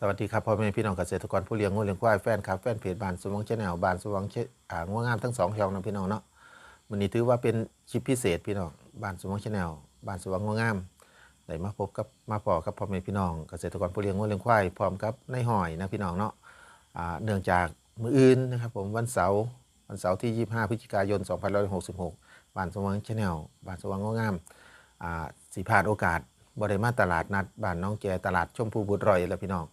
สวัสดีครับพ่อแม่พี่น้องเกษตรกรผู้เลี้ยงงูเลี้ยงควายแฟนครับแฟนเพจบานสมองเชาแนลบานสมองเชอ่างัวงามทั้งสองช่องนะพี่น้องเนาะวันนี้ถือว่าเป็นคลิปพิเศษพี่น้องบานสมองเชาแนลบานสมองงัวงามได้มาพบกับมาพอกับพ่อแม่พี่น้องเกษตรกรผู้เลี้ยงงูเลี้ยงควายพร้อมกับในหอยนะพี่น้องเนาะอ่าเนื่องจากมืออื่นนะครับผมวันเสาร์วันเสาร์ที่ 25พฤศจิกายน2566บานสมองเชาแนลบานสมองงัวงามอ่าสีพาดโอกาสบริมาตลาดนัดบ้านน้องแกตลาดชมพูบุตรรอยแล้วพี่น้อง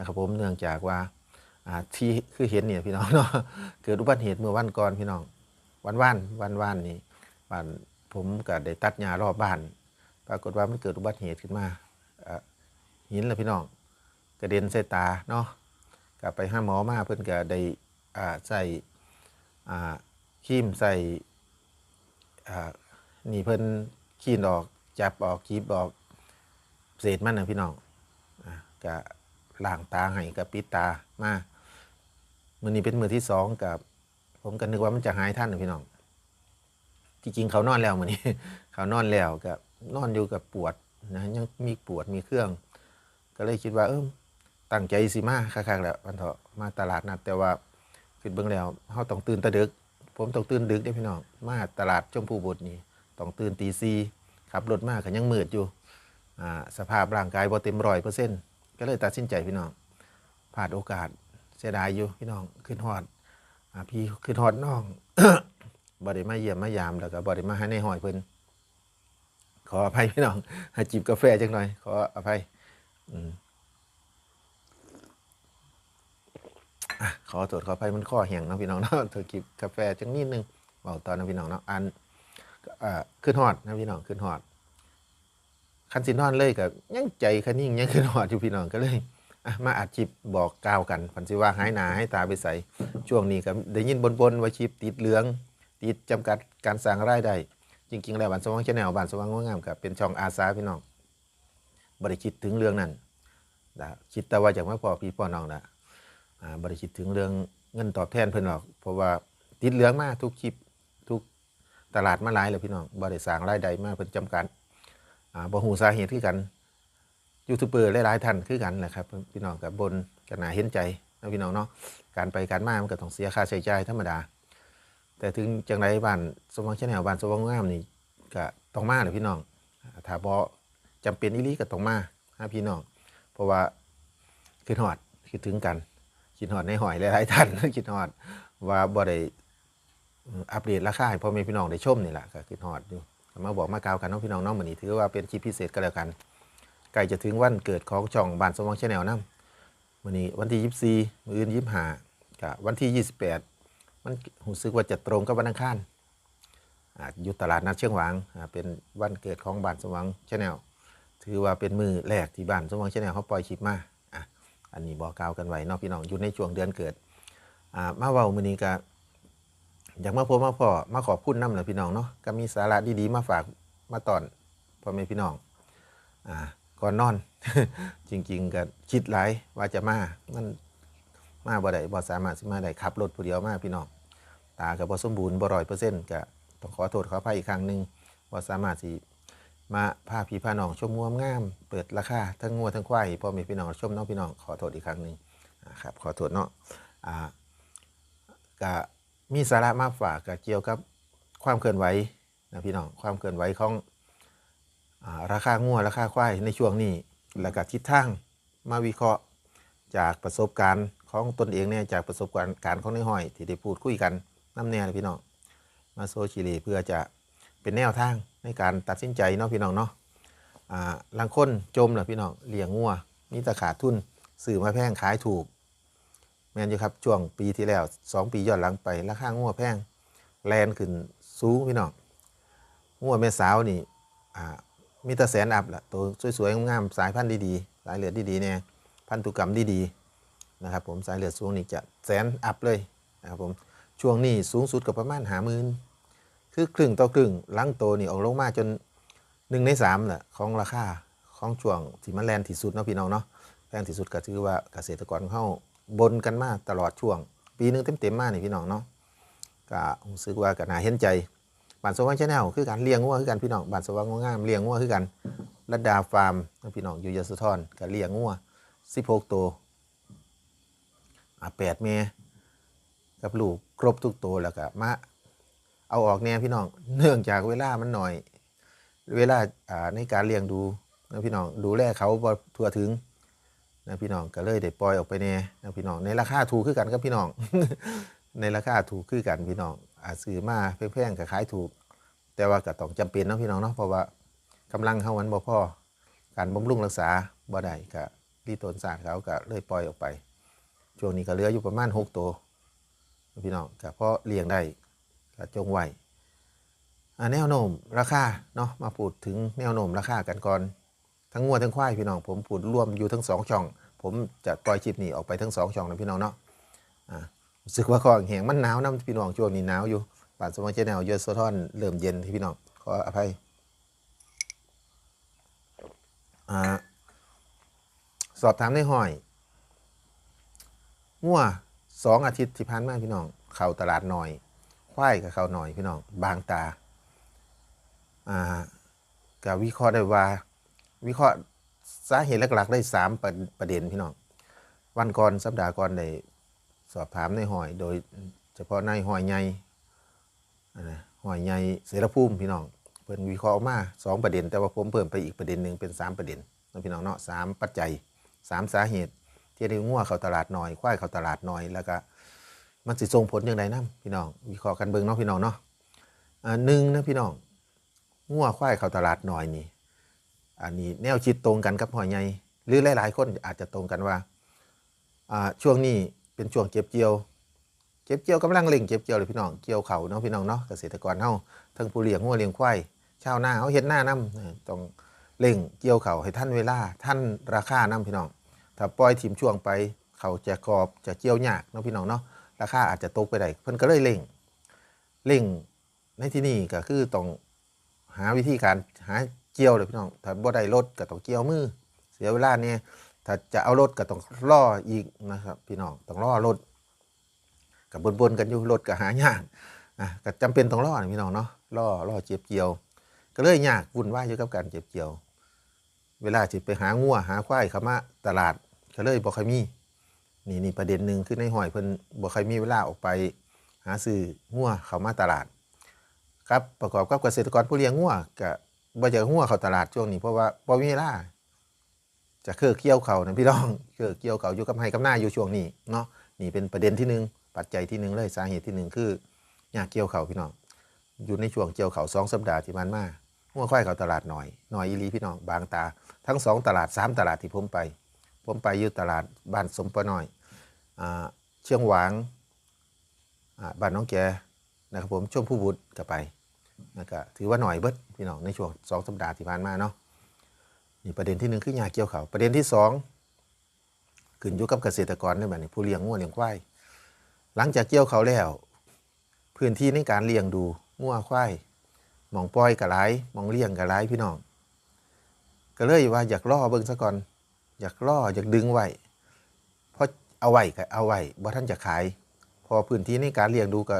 นะครับผมเนื่องจากว่าที่คือเห็นเนี่ยพี่น้องเนาะเกิดอุบัติเหตุเมื่อวันก่อนพี่น้อง วันว่านวันว่านนี่บ้านผมก็ได้ตัดหญ้ารอบบ้าน ปรากฏว่ามันเกิดอุบัติเหตุขึ้นมาหินละพี่น้องกระเด็นใส่ตาเนาะก็ไปห้าหมอมาเพิ่อนก็ได้ใส่อ่าครีมใส่นี่เพิ่นขีนออกจับออกคีบออกเศษมันนะพี่น้องอก็ ล่างตาให้กับปิดตามามือนี้เป็นมือที่สองกับ ผมก็นึกว่ามันจะหายท่านพี่น้องที่จริงเขานอนแล้วมือนี้เขานอนแล้วกับนอนอยู่กับปวดนะยังมีปวดมีเครื่อง ก็เลยคิดว่าเออตั้งใจสิมาคักๆแล้ววันเถอะมาตลาดนัดแต่ว่าคิดเบิ่งแล้วเขาต้องตื่นตะดึก ผมต้องตื่นดึกได้พี่น้องมาตลาดชมพูบุตรนี่ต้องตื่นตีซีขับรถมากก็ยังมืดอยู่อ่าสภาพร่างกายบ่เต็มร้อยเปอร์เซ็นต์ ก็เลยตัดสินใจพี่น้องพลาดโอกาสเสียดายอยู่พี่น้องขึ้นฮอดอพี่ขึ้นฮอดน้องบ่ได้มาเยี่ยมมายามแล้วก็บ่ได้มาให้ในหอยเพิ่นขออภัยพี่น้องห้จิบกาแฟจังหน่อย ขออภัยอืมอะขอโทษขออภัยมันข้อแห้งนะพี่น้องเนาะเธอกิบกาแฟจังนิดนึงบอกตอนนะพี่น้องเนาะอันอ่าขึ้นฮอดนะพี่น้องขึ้นฮอด คันสินอนเลยกับยังใจคันนิ่งยังคือหอดอยู่พี่น้องก็เลยมาอัดชิปบอกกล่าวกันพันสิว่าหายหนาให้ตาไปใส่ช่วงนี้ก็ได้ยินบนๆว่าชิปติดเหลือง ติดจำกัดการสร้างรายได้จริงๆแล้วบ้านสว่างชาแนลบ้านสว่างงามกับเป็นช่องอาสาพี่น้องบริคิดถึงเรื่องนั้นนะคิดแต่ว่าจากไม่พอพี่พ่อน้องนะบริคิดถึงเรื่องเงินตอบแทนเพิ่นหรอกเพราะว่าติดเหลืองมากทุกคลิปทุกตลาดมาหลายเลยพี่น้องบริสร้างรายได้มากเพิ่นจำกัด บ่หูสาเหตุคือกันยูทูบเบอร์หลายๆท่านคือกันแหละครับ พี่น้องกับบนกันหนาเห็นใจนะพี่น้องเนาะการไปการมามันก็ต้องเสียค่าใช้จ่ายธรรมดา แต่ถึงจังไรบ้านสว่างชาแนลบ้านสว่างงามนี่ก็ต้องมาเลยพี่น้องถ้าบ่จำเป็นอีลีก็ต้องมาหาพี่น้องเพราะว่าคิดฮอดคิดถึงกันคิดฮอดในหอยหลายๆท่านคิดฮอดว่าบ่ได้อัปเดตราคาให้พ่อแม่พี่น้องได้ชมนี่แหละก็คิดฮอดอยู่ มาบอกมากล่าวกันน้องพี่น้องน้องมือนี้ถือว่าเป็นคลิปพิเศษก็แล้วกันใกล้จะถึงวันเกิดของช่องบ้านสมองชาแนลนะมือนี้วันที่ 24มืออื่น25กับวันที่ 28 มันรู้สึกว่าจะตรงกับวันอังคารอยู่ตลาดนัดเชียงหวางเป็นวันเกิดของบ้านสมองชาแนลถือว่าเป็นมือแรกที่บ้านสมองชาแนลเขาปล่อยคลิปมาอะอันนี้บอกกล่าวกันไว้เนาะพี่น้องอยู่ในช่วงเดือนเกิดมาเว้ามือนี้ก็ อยากมาพบมาพอมาขอบคุณน้ำหน่อยพี่น้องเนาะก็มีสาระดีๆมาฝากมาตอนพ่อแม่พี่น้องอ่าก่อนนอน จริง ๆก็คิดหลายว่าจะมามันมาบ่ได้บ่สามารถสิมาได้ขับรถผู้เดียวมาพี่น้องตาก็บ่สมบูรณ์บ่ร้อยเปอร์เซ็นต์ก็ต้องขอโทษขออภัยอีกครั้งหนึ่งบ่สามารถสิมาพาพี่พาน้องชมงวมงาม เปิดราคาทั้งงัวทั้งควายพ่อแม่พี่น้องชมเน้องพี่น้องขอโทษอีกครั้งหนึ่งครับขอโทษเนาะอ่าก็ มีสาระมาฝากก็เกี่ยวกับความเคลื่อนไหวนะพี่น้องความเคลื่อนไหวของอราคางัวราคาควายในช่วงนี้แล้วก็ทิศทางมาวิเคราะห์จากประสบการณ์ของตนเองเนี่ยจากประสบการณ์การของในห้อย ที่ได้พูดคุยกันน้ำแน่นพี่น้องมาโซชิลีเพื่อจะเป็นแนวทางในการตัดสินใจเนาะพี่น้องเนาะลังคนจมนะพี่น้องเลี้ยงงัวมีตะขาดทุนสื่อมาแพงขายถูก แม่นอยู่ครับช่วงปีที่แล้ว 2 ปีย้อนหลังไปราคางัวแพงแลนขึ้นสูงพี่น้องงัวแม่สาวนี่อ่ามีแต่แสนอัพละตัวสวยๆงามๆสายพันธุ์ดีๆสายเลือดดีๆเนี่ยพันธุกรรมดีๆนะครับผมสายเลือดสูงนี่จะแสนอัพเลยนะครับผมช่วงนี้สูงสุดก็ประมาณหาหมื่นคือครึ่งต่อครึ่งหลังโตนี่ออกลงมาจนหนึ่งในสามแหละของราคาของช่วงที่มันแลนที่สุดเนาะพี่น้องเนาะแพงที่สุดก็ถือว่าเกษตรกรเข้า บนกันมาตลอดช่วง ปีหนึงเต็มๆมากนี่พี่น้องเนาะก็รู้สึกว่าก็น่าเห็นใจบ้านสว่างชาแนลคือการเลี้ยงงัวคือกันพี่น้องบ้านสว่างงามเลี้ยงงัวคือกันรัดดาฟาร์มพี่น้องอยู่ยโสธรก็เลี้ยงงัว16ตัวอ่าแปดเมกับลูกครบทุกตัวแล้วก็มาเอาออกแน่พี่น้องเนื่องจากเวลามันหน่อย เวลาอ่าในการเลี้ยงดูนะพี่น้องดูแลเขาบ่ทั่วถึง นะพี่น้องก็เลยได้ปล่อยออกไปแน่นะพี่น้องในราคาถูกคือกันครับพี่น้อง ในราคาถูกคือกันพี่น้องอาจซื้อมาแพงๆก็ขายถูก แต่ว่าก็ต้องจำเป็นนะพี่น้องเนาะเพราะว่ากำลังเขามันบ่พอการบำรุงรักษาบ่ได้ก็รีตนศาสตร์เขาก็เลยปล่อยออกไป ช่วงนี้ก็เหลืออยู่ประมาณ6ตัวพี่น้องก็เพราะเลี้ยงได้ก็จงไว้อ่าแนวโน้มราคาเนาะมาพูดถึงแนวโน้มราคากันก่อน ทั้งงัวทั้งควายพี่น้อง ผมพูดร่วมอยู่ทั้งสองช่อง ผมจะปล่อยคลิปนี้ออกไปทั้งสองช่องนะพี่น้องเนาะอ่ารู้สึกว่าคอแห้งมันหนาวน้ำพี่น้องช่วงนี้หนาวอยู่บาดสมองเจแนวยอะโซทอนเริ่มเย็นที่พี่น้องขออภัยอ่าสอบถามในห้อยงัวสองอาทิตย์ที่ผ่านมาพี่น้อง เข้าตลาดหน่อย ควายกับเข้าหน่อยพี่น้อง บางตาอ่ากับวิเคราะห์ได้ว่า วิเคราะห์สาเหตุหลักๆ ได้สามประเด็นพี่น้อง วันก่อนสัปดาห์ก่อนได้สอบถามในหอย โดยเฉพาะในหอยใหญ่อ่านะหอยใหญ่เสรภูมิพี่น้องเพิ่นวิเคราะห์ออกมาสองประเด็น แต่ว่าผมเพิ่มไปอีกประเด็นหนึ่งเป็นสามประเด็นนะพี่น้องเนาะสามปัจจัยสามสาเหตุ ที่ได้งัวเข้าตลาดน้อยควายเข้าตลาดน้อยแล้วก็มันสิส่งผลอย่างไรนะพี่น้องวิเคราะห์กันเบิ่งเนาะพี่น้องเนาะอ่าหนึ่งนะพี่น้องงัวควายเข้าตลาดน้อยนี่ อันนี้แนวคิดตรงกันกับหอยใหญ่หรือหลายๆคนอาจจะตรงกันว่าช่วงนี้เป็นช่วงเก็บเกี่ยว เก็บเกี่ยวกำลังเล่งเก็บเกี่ยวเลยพี่น้องเกี่ยวเขาเนาะพี่น้องเนาะเกษตรกรเฮาทั้งผู้เลี้ยงงัวเลี้ยงควายชาวนาเขาเฮ็ดหน้านํต้องเร่งเกี่ยวเขาให้ท่านเวลาท่านราคานํพี่น้องถ้าปล่อยทีมช่วงไปเขาจะกรอบจะเกี่ยวยากเนาะพี่น้องเนาะราคาอาจจะตกไปได้เพิ่นก็เลยเร่งเร่งในที่นี้ก็คือต้องหาวิธีการหา กี่ยวเลยพี่น้องถ้าบ่ได้รถก็ต้องเกี่ยวมือเสียเวลาเนี่ยถ้าจะเอารถก็ต้องล่ออีกนะครับ พี่น้องต้องล่อรถกับบนๆกันอยู่รถก็หายากอะก็จำเป็นต้องล่อนะพี่น้องเนาะล่อล่อเจ็บเกี่ยว ก็เลยยากวุ่นวายอยู่กับการเจ็บเกี่ยว เวลาจิไปหางัวหาควายเขามาตลาดก็เลยบ่ค่อยมีนี่นี่ประเด็นหนึ่งคือในหอยเพิ่นบ่ค่อยมีเวลาออกไป หาซื้องัวเขามาตลาด ครับประกอบกับเกษตรกรผู้เลี้ยงงัวก็บ่ จะงัวเขาตลาดช่วงนี้เพราะว่าบ่มีเวลาจะเครือเกี่ยวเขานะพี่น้องเครือเกี่ยวเขาอยู่กับไห้กับหน้าอยู่ช่วงนี้เนาะนี่เป็นประเด็นที่หนึ่งปัจจัยที่หนึ่งเลยสาเหตุที่หนึ่งคืออยากเกี่ยวเขาพี่น้องอยู่ในช่วงเกี่ยวเขาสองสัปดาห์ที่ผ่านมางัวควายเขาตลาดหน่อยหน่อยอีลีพี่น้องบางตา ทั้งสองตลาดสามตลาดที่ผมไป ผมไปอยู่ตลาดบ้านสมปะน้อยอเชียงหวางบ้านน้องแกนะครับผมช่วงผู้บุตรก็ไป นะก็ถือว่าหน่อยเบิดพี่น้องในช่วงสองสัปดาห์ที่ผ่านมาเนาะนี่ประเด็นที่หนึ่งคือยาเกี่ยวเขาประเด็นที่สองขึ้นอยู่กับเกษตรกรในแบบนี้ผู้เลี้ยงงัวเลี้ยงควายหลังจากเกี่ยวเขาแล้ว พื้นที่ในการเลี้ยงดูงัวควายมองปล่อยกะไรมองเลี้ยงกะไรพี่น้อง ก็เลยว่าอยากล่อเบิ่งซะก่อน อยากล่ออยากดึงไว้เพราะเอาไว้ก็เอาไว้บ่ท่านจะขาย พอพื้นที่ในการเลี้ยงดูก็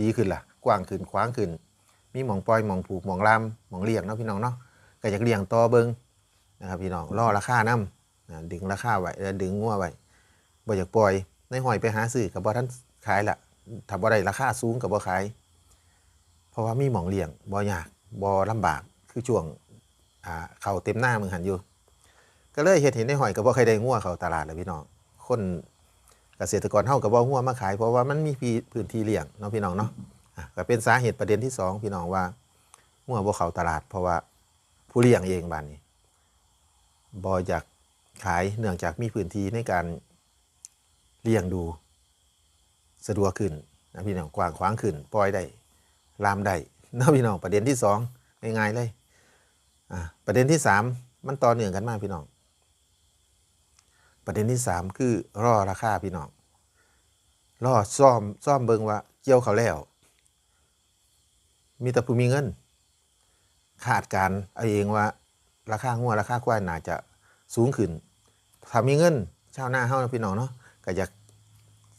ดีขึ้นล่ะ กว้างขึ้นขวางขึ้น มีหมองปล่อยหมองผูกหมองลามหมองเลี้ยงเนาะพี่น้องเนาะก็อยากเลี้ยงต่อเบิงนะครับพี่น้องล่อราคานํนะดึงราคาไว้แล้วดึงงัวไว้บ่อยากปล่อยในหอยไปหาซื้อก็บ่ท่านขายละถ้าบ่ได้ราคาสูงก็บ่ขาย เพราะว่ามีหมองเลี้ยงบ่ยากบ่ลำบากคือช่วงอ่าเขาเต็มหน้ามึงหันอยู่ ก็เลยเห็นเห็นในหอยกับว่ใครได้งัวเขาตลาดเลยพี่น้องคนเกษตรกรเฮากับว่างัวมาขาย เพราะว่ามันมีพื้นที่เลี้ยงเนาะพี่น้องเนาะ ก็เป็นสาเหตุประเด็นที่สองพี่น้องว่างัวบ่เขาตลาด เพราะว่าผู้เลี้ยงเองบ้านนี้บ่อยากขายเนื่องจากมีพื้นที่ในการเลี้ยงดูสะดวกขึ้นนะพี่น้องกว้างขวางขึ้นปล่อยได้ลามได้เนาะพี่น้องประเด็นที่สองง่ายๆเลยอะประเด็นที่สามมันต่อเนื่องกันมากพี่น้อง ประเด็นที่สามคือรอราคาพี่น้องรอซ่อมซ่อมเบิงว่าเกี่ยวเขาแล้ว มีแต่ผู้มีเงิน คาดการเอาเองว่า ราคางัวราคาควายน่าจะสูงขึ้นถ้ามีเงินชาวนาเฮาพี่น้องเนาะก็อยาก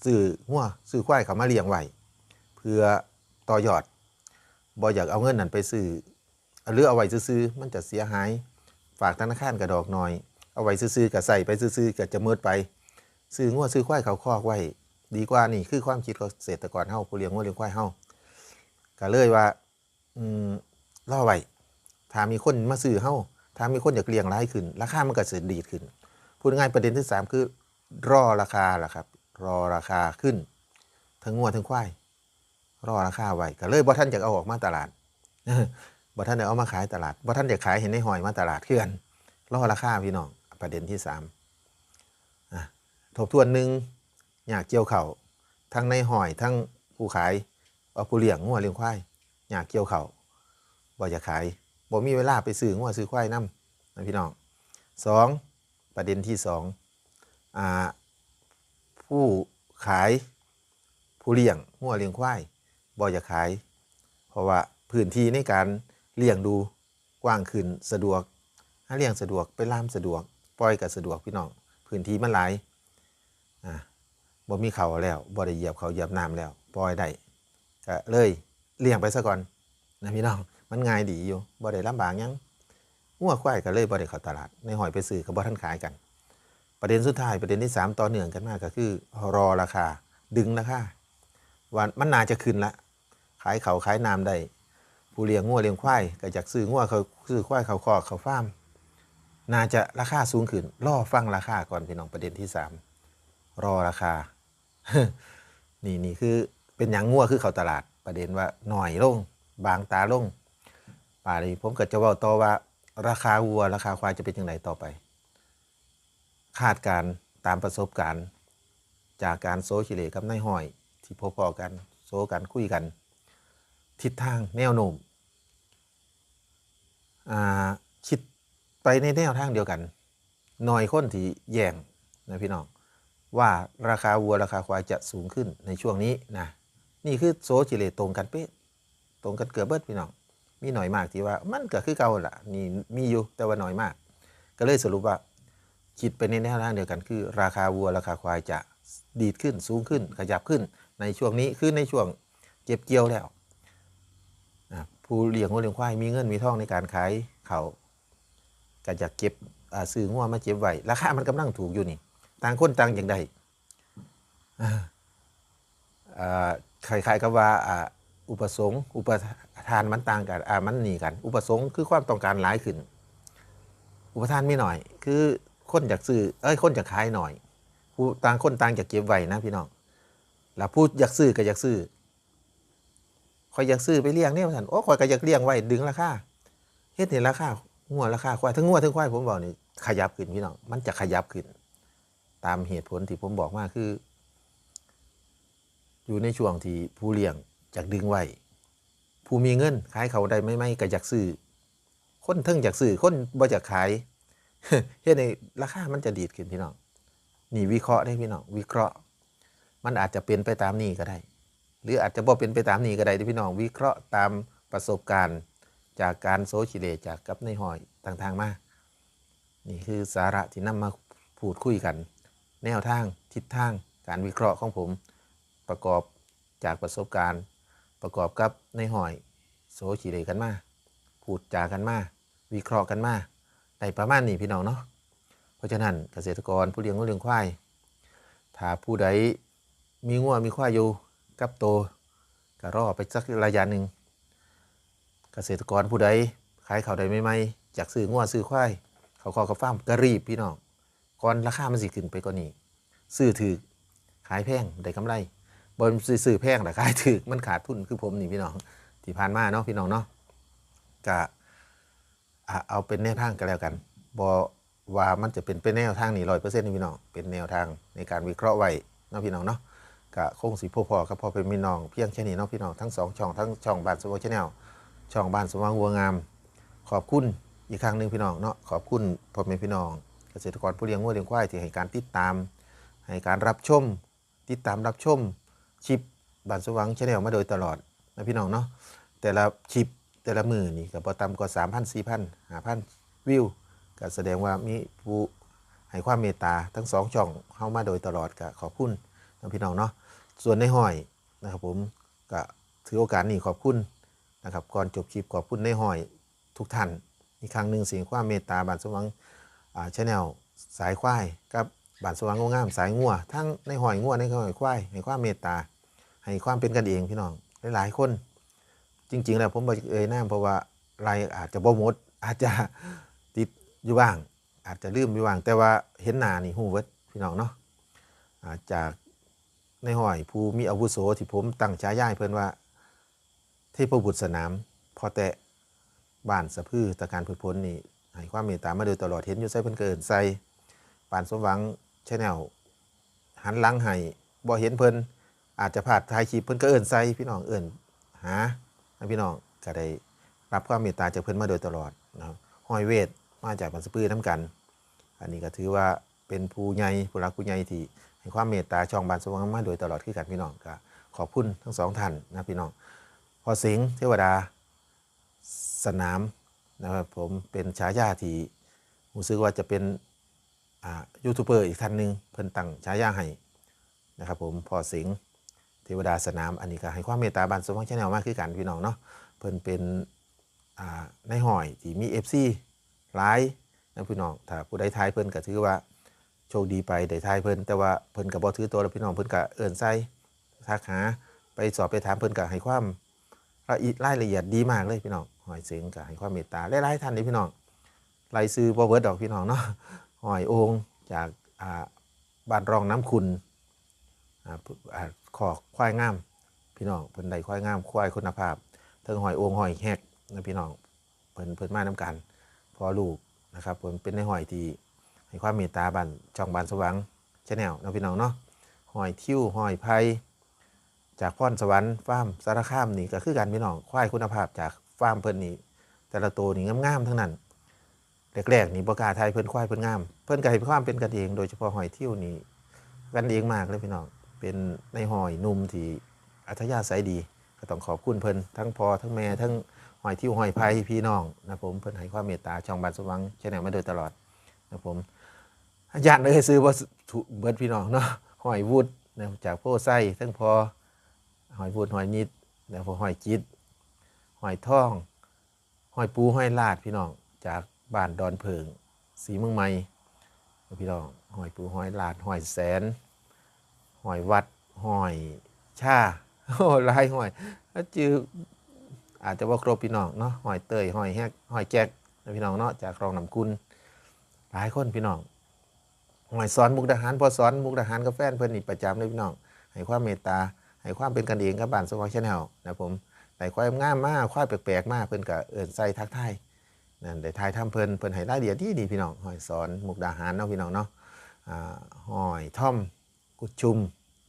ซื้องัวซื้อควายเขามาเลี้ยงไว้เพื่อต่อยอดบ่อยากเอาเงินนั้นไปซื้อหรือเอาไว้ซื้อๆมันจะเสียหาย ฝากธนาคารกระดอกหน่อย เอาไว้ซื้อๆก็ใส่ไปซื้อๆก็จะเมืดไปซื้องัวซื้อควายเขาคอกไว้ ดีกว่านี่คือความคิดของเกษตรกรเฮาผู้เลี้ยงงัวเลี้ยงควายเฮาก็เลยว่า อืมรอไว้ถ้ามีคนมาซื้อเฮาถ้ามีคนอยากเลี้ยงหลายขึ้น ราคามันก็สิดีดขึ้น พูดง่ายประเด็นที่สามคือ รอราคาล่ะครับ รอราคาขึ้น ทั้งงัวทั้งควาย รอราคาไว้ก็เลยบ่ท่านอยากเอาออกมาตลาดบ่ท่านได้เอามาขายตลาดบ่ท่านอยากขายเห็นในหอยมาตลาดเคลื่อนรอราคาพี่น้อง ประเด็นที่สามทบทวนหนึ่งอยากเกี่ยวเข่าทั้งในหอยทั้งผู้ขายเอาผู้เลี้ยงงัวเลี้ยงควาย อยากเกี่ยวเขาบ่อยากขายบ่มีเวลาไปซื้องัวซื้อควายนํนะพี่น้องสองประเด็นที่สองอ่าผู้ขายผู้เลี้ยงงัวเลี้ยงควายบ่อยากขาย เพราะว่าพื้นที่ในการเลี้ยงดูกว้างขึ้นสะดวกถ้าเลี้ยงสะดวกไปล่ามสะดวกปล่อยก็สะดวกพี่น้องพื้นที่มันหลายอ่าบ่มีเขาแล้วบ่ได้เหยียบเขาเหยียบน้ำแล้วปล่อยได้ก็เลย เลี้ยงไปซะก่อนนะพี่น้อง มันง่ายดีอยู่บ่ได้ลำบากยังงัวควายก็เลยบ่ได้เข้าตลาด ในหอยไปซื้อก็บ่ทันขายกัน ประเด็นสุดท้ายประเด็นที่สามต่อเนื่องกันมากก็คือ รอราคา ดึงราคาว่ามันน่าจะขึ้นละ ขายเขาขายน้ำได้ผู้เลี้ยงงัวเลี้ยงควายก็อยากซื้องัวเขาซื้อควายเขาคอกเขาฟาร์มน่าจะราคาสูงขึ้นรอฟังราคาก่อนพี่น้องประเด็นที่สามรอราคา นี่นี่คือเป็นอย่างงัวคือเขาตลาด ประเด็นว่าหน่อยลง บางตาลงป่านี้ผมก็จะว่าต่อว่า ราคาวัว ราคาควายจะเป็นยังไงต่อไป คาดการตามประสบการณ์ จากการโซชิเลกับนายห้อย ที่พอๆกันโซกันคุยกัน ทิศทางแนวโน้มอ่าคิดไปในแนวทางเดียวกันหน่อยคนที่แย่งนะพี่น้องว่าราคาวัวราคาควายจะสูงขึ้นในช่วงนี้นะ นี่คือโซชิเลตรงกันเป๊ะตรงกันเกือบเบิดพี่น้องมีหน่อยมากที่ว่ามันก็คือเก่าละนี่มีอยู่แต่ว่าน้อยมาก ก็เลยสรุปว่าคิดไปในแนวทางเดียวกันคือ ราคาวัวราคาควายจะดีดขึ้นสูงขึ้นขยับขึ้น ในช่วงนี้คือในช่วงเก็บเกี่ยวแล้วผู้เลี้ยงวัวเลี้ยงควายมีเงินมีทองในการขายเขาก็จะเก็บซื้องัวมาเก็บไว้ราคามันกำลังถูกอยู่นี่ ต่างคนต่างอย่างใด คล้ายๆกับว่าอุปสงค์อุปทานมันต่างกันมันหนีกัน อุปสงค์คือความต้องการหลายขึ้น อุปทานไม่หน่อย คือคนอยากซื้อเอ้ยคนอยากขายหน่อย ผู้ต่างคนต่างอยากเก็บไว้นะพี่น้องแล้วผู้อยากซื้อก็อยากซื้อคอยอยากซื้อไปเลี้ยงเนี่ยท่านโอ้คอยก็อยากเลี้ยงไว้ดึงราคาเฮ็ดเห็นราคางัวราคาควายทั้งงัวทั้งควายผมบอกนี่ขยับขึ้นพี่น้องมันจะขยับขึ้น ตามเหตุผลที่ผมบอกมาคือ อยู่ในช่วงที่ผู้เลี้ยงอยากดึงไว้ผู้มีเงินขายเขาได้ไม่ไม่ก็อยากซื้อคนเทิงอยากซื้อคนบ่อยากขายเฮ็ดในราคามันจะดีดขึ้นพี่น้องนี่วิเคราะห์ได้พี่น้องวิเคราะห์ มันอาจจะเป็นไปตามนี้ก็ได้ หรืออาจจะบ่เป็นไปตามนี้ก็ได้พี่น้องวิเคราะห์ตามประสบการณ์จากการโซชิเลจากกับในหอยต่างๆมานี่คือสาระที่นำมาพูดคุยกัน แนวทางทิศทางการวิเคราะห์ของผม ประกอบจากประสบการณ์ ประกอบกับในหอยโซชิเลกันมาพูดจากันมาวิเคราะห์กันมาได้ประมาณนี้พี่น้องเนาะเพราะฉะนั้นเกษตรกรผู้เลี้ยงงัวเลี้ยงควายถ้าผู้ใดมีงัวมีควายอยู่กับโตก็รอไปสักระยะหนึ่งเกษตรกรผู้ใดขายเขาวใดไม่ไม่อยากซื้องัวซื้อควายเขาขอกระฟ้าร์มก็รีบพี่น้องก่อนราคามันสิขึ้นไปกว่านี้ซื้อถือขายแพงได้กำไร บนซื้อแพงแต่ขายถือมันขาดทุนคือผมนี่พี่น้องที่ผ่านมาเนาะพี่น้องเนาะก็อะเอาเป็นแนวทางกันแล้วกันบอว่ามันจะเป็นเป็นแนวทางนี่ร้อยเปอร์เซ็นต์นี่พี่น้องเป็นแนวทางในการวิเคราะห์ไว้เนาะพี่น้องเนาะก็คงสีพอพอๆกับพอเป็นพี่น้องเพียงแค่นี้เนาะพี่น้องทั้งสองช่องทั้งช่องบ้านสวอชแนลช่องบ้านสว่างวัวงาม ขอบคุณอีกครั้งหนึ่งพี่น้องเนาะขอบคุณพ่อแม่พี่น้อง เกษตรกรผู้เลี้ยงวัวเลี้ยงควายที่ให้การติดตามให้การรับชม ติดตามรับชม ชิปบ้านสว่างชาแนลมาโดยตลอดนะพี่น้องเนาะแต่ละชิปแต่ละมือนี่ก็บ่ต่ำกว่า3 0 0 0 4,000 5,000วิวก็แสดงว่ามีผู้ให้ความเมตตาทั้งสองช่องเข้ามาโดยตลอดก็ขอบคุณนะพี่น้องเนาะส่วนในห้อยนะครับผมก็ถือโอกาสนี้ขอบคุณนะครับก่อนจบคลิปขอบคุณในห้อยทุกท่านอีกครั้งหนึ่งเสียงความเมตตาบานสว่างชาแนลสายควายกับ บานสว่างงามสายงัวทั้งในหอยงัวในหอยควายให้ความเมตตา ให้ความเป็นกันเองพี่น้องหลายๆคน จริง ๆ แล้วผมบอกเอ่ยนามเพราะว่าไรอาจจะบ่มด อาจจะติดอยู่บ้าง อาจจะลืมอยู่บ้าง แต่ว่าเห็นหน้านี่ฮู้เบิดพี่น้องเนาะจากในหอยผู้มีอาวุโสที่ผมตั้งฉายาให้เพิ่อนว่าเทพบุตรสนาม พอแตะบ้านสะพือตะการพืชผลนี่ให้ความเมตตามาโดยตลอดเห็นอยู่ใส่เพิ่นเกินใส่ปานสมหวัง ชแนลหันหลังให้บ่เห็นเพิ่นอาจจะพลาดถ่ายคลิปเพิ่นก็เอิ้นใส่พี่น้องเอิ้นหาให้พี่น้องก็ได้รับความเมตตาจากเพิ่นมาโดยตลอดนะครับห้อยเวทมาจากบ้านสะพือน้ำกัน อันนี้ก็ถือว่าเป็นผู้ใหญ่ผู้รักผู้ใหญ่ที่ให้ความเมตตาช่องบานสว่างมาโดยตลอดคือกันพี่น้องก็ขอบคุณทั้งสองท่านนะพี่น้องพอสิงห์เทวดาสนามนะครับผมเป็นฉายาที่รู้สึกว่าจะเป็น ยูทูบเบอร์อีกท่านหนึ่งเพิ่นตั้งฉายาให้นะครับผมพอสิงห์เทวดาสนามอันนี้ก็ให้ความเมตตาบานสว่างชาแนลมากคือกันพี่น้องเนาะเพิ่นเป็นในหอยที่มี FC หลายนะพี่น้องถ้าผู้ใดทายเพิ่นก็ถือว่าโชคดีไปได้ทายเพิ่นแต่ว่าเพิ่นก็บ่ถือตัวแล้วพี่น้องเพิ่นก็เอิ้นใส่ทักหาไปสอบไปถามเพิ่นก็ให้ความละเอียดรายละเอียดดีมากเลยพี่น้องหอยเสียงกับให้ความเมตตาหลายๆท่านนี่พี่น้องไล่ซื้อบ่เวิร์ดดอกพี่น้องเนาะ หอยโองจากบ้านรองน้ำคุณขอกควายงาม พี่น้องเพิ่นได้ควายงามควายคุณภาพเทั้งหอยโองหอยแฮกนะพี่น้องเพิ่นเพิ่นมาน้กัน พอลูกนะครับผมเป็นในหอยที่ให้ความเมตตาบ้านช่องบานสว่างชาแนลนะพี่น้องเนาะหอยทิวหอยไผ่จากพรสวรรค์ฟาร์มสารคามนี่ก็คือการพี่น้องควายคุณภาพจากฟาร์มเพิ่นนี่แต่ละตัวนี่งามๆทั้งนั้น แรกๆนี่บกล้าไทยเพิ่นควายเพิ่นงาม เพิ่นก็ให้ความเป็นกันเอง โดยเฉพาะหอยทิ่วนี่กันเองมากเลยพี่น้องเป็นในหอยนุ่มที่อัธยาศัยดี ก็ต้องขอบคุณเพิ่นทั้งพ่อทั้งแม่ทั้งหอยทิ่วหอยไผ่พี่น้องนะผมเพิ่นให้ความเมตตาช่องบ้านสว่างแชนแนลมาโดยตลอดนะผมอาจารย์เลยซื้อบ่ถูกเบิร์ดพี่น้องเนาะหอยวุฒนะจากโพไส้ทั้งพอหอยพูดหอยนิดแล้วพอหอยจิตหอยท่องหอยปูหอยลาดพี่น้องจาก บ้านดอนเพิง สีเมืองใหม่พี่น้องหอยปูหอยลาดหอยแสนหอยวัดหอยชาโอ้ลายหอยจืออาจจะว่าครบพี่น้องเนาะหอยเตยหอยแฮกหอยแจ็คพี่น้องเนาะจากคลองน้ำกุลหลายคนพี่น้องหอยสอนมุกดาหารพอสอนมุกดาหารกับแฟนเพื่อนนี่ประจำเลยพี่น้องให้ความเมตตาให้ความเป็นกันเองกับบ้านสว่างชาแนลนะผมได้ควายงามมากควายแปลกๆมากเพิ่อนก็เอิ้นใส่ทักทาย นั่นได้ทายทำเพิ่นเพิ่นให้รายละเอียดที่ดีพี่น้องหอยสอนมุกดาหารเนาะพี่น้องเนาะหอยท่อมกุดชุม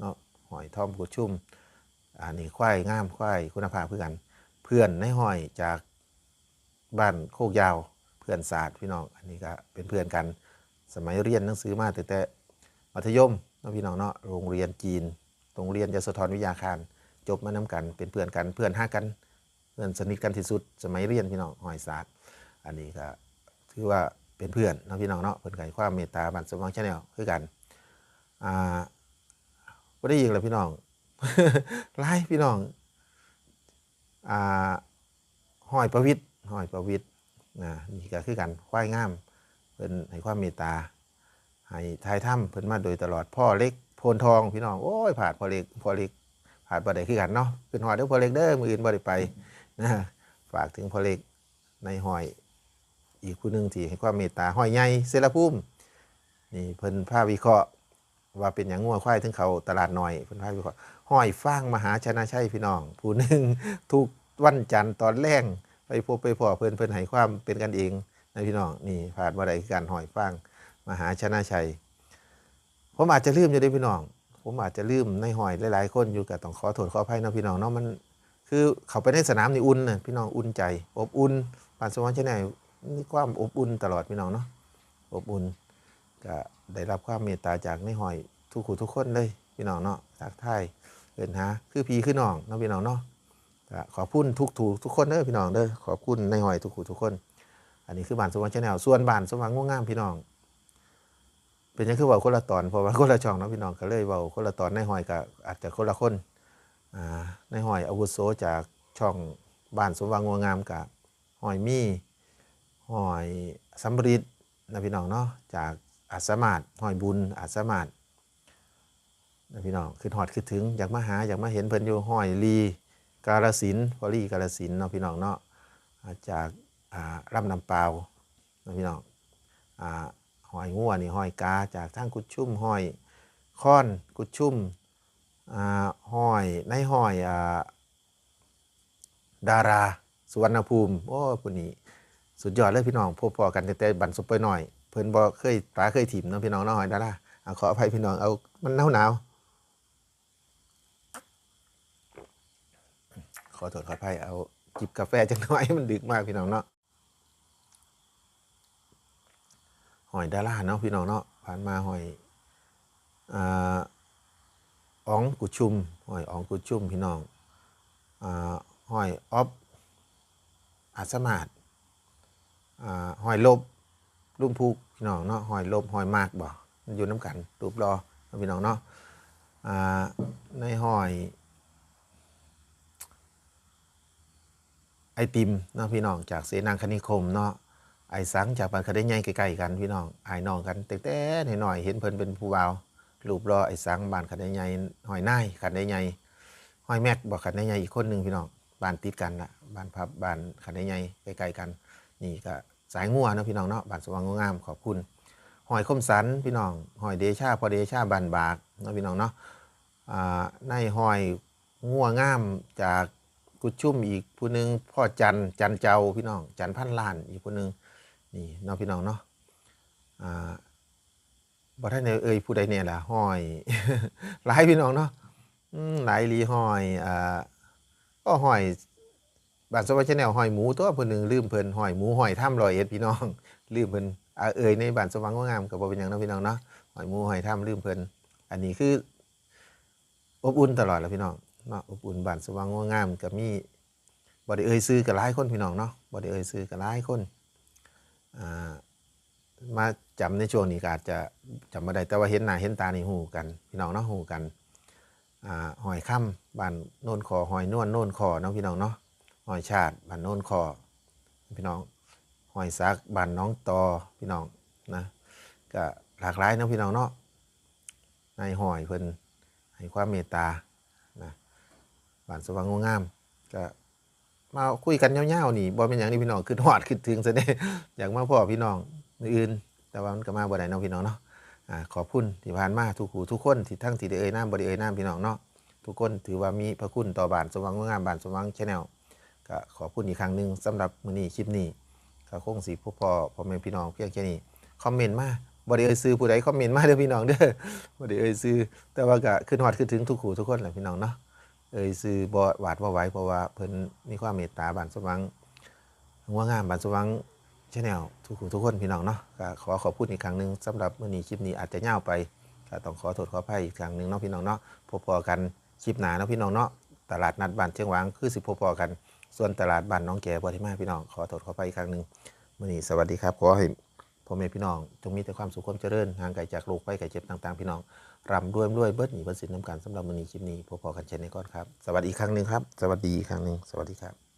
เนาะหอยท่อมกุดชุมอันนี้ควายงามควายคุณภาพเพื่อกันเพื่อนในหอยจากบ้านโคกยาวเพื่อนศาสตร์พี่น้องอันนี้ก็เป็นเพื่อนกันสมัยเรียนหนังสือมาแต่แต่มัธยมเนาะพี่น้องเนาะโรงเรียนจีนโรงเรียนยโสธรวิทยาคารจบมาน้กันเป็นเพื่อนกันเพื่อนห้ากันเพื่อนสนิทกันที่สุดสมัยเรียนพี่น้องหอยศาสตร์ อันนี้ก็ถือว่าเป็นเพื่อนเนาะพี่น้องเนาะเพื่อนกันความเมตตาบันสมองชาแนลคือกันอ่าก็ได้ยินแล้วพี่น้องไล่พี่น้องอ่าหอยประวิทย์หอยประวิทย์นะนี่ก็คือกันควายงามเพิ่นให้ความเมตตาให้ทายถ้ำเพิ่นมาโดยตลอดพ่อเล็กโพนทองพี่น้องโอ้ยผ่านพ่อเล็กพ่อเล็กผ่านบ่ได้คือกันเนาะขึ้นหอยเด้อพ่อเล็กเด้อมืออื่นบ่ได้ไปนะฝากถึงพ่อเล็กในหอย อีกผู้หนึ่งที่ให้ความเมตตาห้อยใหญ่เซราพุ่มนี่เพิ่นพาวิเคราะห์ว่าเป็นอย่างงัวควายถึงเขาตลาดหน่อยเพิ่นพาวิเคราะห์หอยฟางมหาชนะชัยพี่น้อง ผู้หนึ่งทุกวันจันทร์ตอนแรงไปพบไปพอเพิ่นเพิ่นให้ความเป็นกันเองนะพี่น้องนี่ผ่านบ่ได้กันห้อยฟางมหาชนะชัย ผมอาจจะลืมอยู่ด้พี่น้อง ผมอาจจะลืมในหอยหลายๆ คนอยู่กับต้องขอโทษขออภัยนะพี่น้องเนาะมันคือเขาไปในสนามนี่อุ่นนะพี่น้องอุ่นใจอบอุ่นปานสวรรค์ชนะ มีความอบอุ่นตลอดพี่น้องเนาะอบอุ่นก็ได้รับความเมตตาจากในหอยทุกขู่ทุกคนเลยพี่น้องเนาะทักทายเอินหาคือพี่คือน้องเนาะพี่น้องเนาะก็ขอบคุณทุกถูทุกคนเด้อพี่น้องเด้อขอบคุณในหอยทุกขู่ทุกคน อันนี้คือบ้านสมหวังชาแนลส่วนบ้านสมหวังง่วงงามพี่น้อง เป็นยังคือว่าคนละตอนเพราะว่าคนละช่องเนาะพี่น้องก็เลยว่าคนละตอนในหอยก็อาจจะคนละคนอ่าในหอยอาวุโสจากช่องบ้านสมหวังง่วงงามกับหอยมี่ หอยสัมบริดนะพี่น้องเนาะจากอาสมารถหอยบุญอาสมารถนะพี่น้องคือหอดคือถึงอยากมาหาอยากมาเห็นเพิ่นอยู่ห้อยลีกาลสินพอลีกาลสินเนาะพี่น้องเนาะจากอ่าลำนำเปล่านะพี่น้องหอยงัวนี่หอยกาจากทางกุดชุ่มหอยค้อนกุดชุ่มหอยในหอยดาราสุวรรณภูมิโอ้ผู้นี้ สุดยอดเลยพี่น้องพบพอกันแต่บันซุปเปอร์หน่อย เพิ่นบ่เคยตาเคยถิ่มเนาะพี่น้องเนาะหอยดาราเอาขออภัยพี่น้องเอามันหนาวหนาวขอโทษขออภัยเอาจิบกาแฟจังน้อยมันดึกมากพี่น้องเนาะหอยดาราเนาะพี่น้องเนาะผ่านมาหอยอ่าอ๋องกุชุมหอยอ๋องกุชุมพี่น้องอ่าหอยออฟอาสมาด หอยลบลุ่มพุกพี่น้องเนาะหอยลบหอยมากบ่มันอยู่น้ำกันรูปรอพี่น้องเนาะในหอยไอติมเนาะพี่น้องจากเสนางคณิคมเนาะไอสังจากบ้านคาได้ใหญ่ใกล้ๆกันพี่น้องไอน้องกันแต่แต่หน่อยๆเห็นเพิ่นเป็นผู้บ่าวรูปรอไอสังบ้านคาได้ใหญ่หอยนายคันได้ใหญ่หอยแม็กบ่คันได้ใหญ่อีกคนหนึ่งพี่น้องบ้านติดกันละบ้านพับบ้านคันได้ใหญ่ใกล้ๆกันนี่ก็ สายงัวเนาะพี่น้องเนาะบานสว่างงามขอบคุณหอยคมสันพี่น้องหอยเดชาพอเดชาบานบากเนาะพี่น้องเนาะในหอยงัวงามจากกุดชุ่มอีกผู้หนึงพ่อจันจันเจ้าพี่น้องจันพันล้านอีกผู้หนึงนี่เนาะพี่น้องเนาะบ่ท่านเอ่ยผู้ใดเนี่ยล่ะหอยหลายพี่น้องเนาะหลายอีหลีหอยอ่าก็หอย บ้านสวัสดิ์ชาแนลหอยหมูตัวเพิ่นหนึ่งลืมเพิ่นหอยหมูหอยถ้ำลอยเอ็ดพี่น้องลืมเพิ่นอ่าเอ่ยในบ้านสว่างงามก็บ่เป็นหยังเนาะพี่น้องเนาะหอยหมูหอยถ้ำลืมเพิ่นอันนี้คือ อบอุ่นตลอดแล้วพี่น้องเนาะอบอุ่นบ้านสว่างงามก็มีบ่ได้เอ่ยซื้อกับหลายคนพี่น้องเนาะบ่ได้เอ่ยซื้อกับหลายคนอ่ามาจำในช่วงนี้ก็อาจจะจำบ่ได้แต่ว่าเห็นหน้าเห็นตานี่หูกัน พี่น้องเนาะฮู้กันอ่าหอยค่ำบ้านโน่นคอหอยนวลโน่นคอเนาะพี่น้องเนาะ หอยชาติบ้านโน้นคอพี่น้องหอยซักบ้านน้องตอพี่น้องนะก็หลากหลายเนาะพี่น้องเนาะในหอยเพิ่นให้ความเมตตานะบ้านสว่างงามก็มาคุยกันเยาๆนี่บ่เป็นอย่างนี้พี่น้องคือหอดคือถึงซะเด้อยากมาพ่อพี่น้องอื่นแต่ว่ามันก็มาบ่ได้เนาะพี่น้องเนาะขอบคุณที่ผ่านมาทุกหูทุกคนที่ทั้งที่ได้เอ่ยน้ำบ่ได้เอ่ยน้ำพี่น้องเนาะทุกคนถือว่ามีพระคุณต่อบ้านสว่างงามบ้านสว่างชาแนล ก็ขอบคุณอีกครั้งหนึ่งสำหรับมือนี้คลิปนี้ก็คงสิพบพอพ่อแม่พี่น้องเพียงแค่นี้คอมเมนต์มาบ่ได้เอ่ยซื้อผู้ใดคอมเมนต์มาเด้อพี่น้องเด้อบ่ได้เอ่ยซื้อแต่ว่าก็ขึ้นฮอดขึ้นถึงทุกคู่ทุกคนแหละพี่น้องเนาะเอ่ยซื้อบ่หวาดบ่ไหวเพราะว่าเพิ่นมีความเมตตาบานสว่างหัวงามบานสว่างชาแนลทุกคู่ทุกคนพี่น้องเนาะก็ขอขอบคุณอีกครั้งหนึ่งสำหรับมือนี้คลิปนี้อาจจะยาวไปก็ต้องขอโทษขออภัยอีกครั้งหนึ่งเนาะพี่น้องเนาะพบพอกันคลิปหนาเนาะพี่น้องเนาะตลาดนัดบ้านเชียงหวางคือสิพบพอกัน ส่วนตลาดบ้านน้องแก่บริมาพี่น้องขอโทษขอไปอีกครั้งหนึ่งมื่อนี้สวัสดีครับขอให้พ่อแม่พี่น้องจงมีแต่ความสุขความเจริญห่างไกลจากโรคภัยไข้เจ็บต่างๆ พี่น้องรำด้วยด้วยเบิดหนีเบิดสินน้ำกันสำหรับมื่อนี้คลิปนี้พบพอกันเช่นนี้ก่อนครับ สวัสดีอีกครั้งหนึ่งครับ สวัสดีอีกครั้งหนึ่งสวัสดีครับ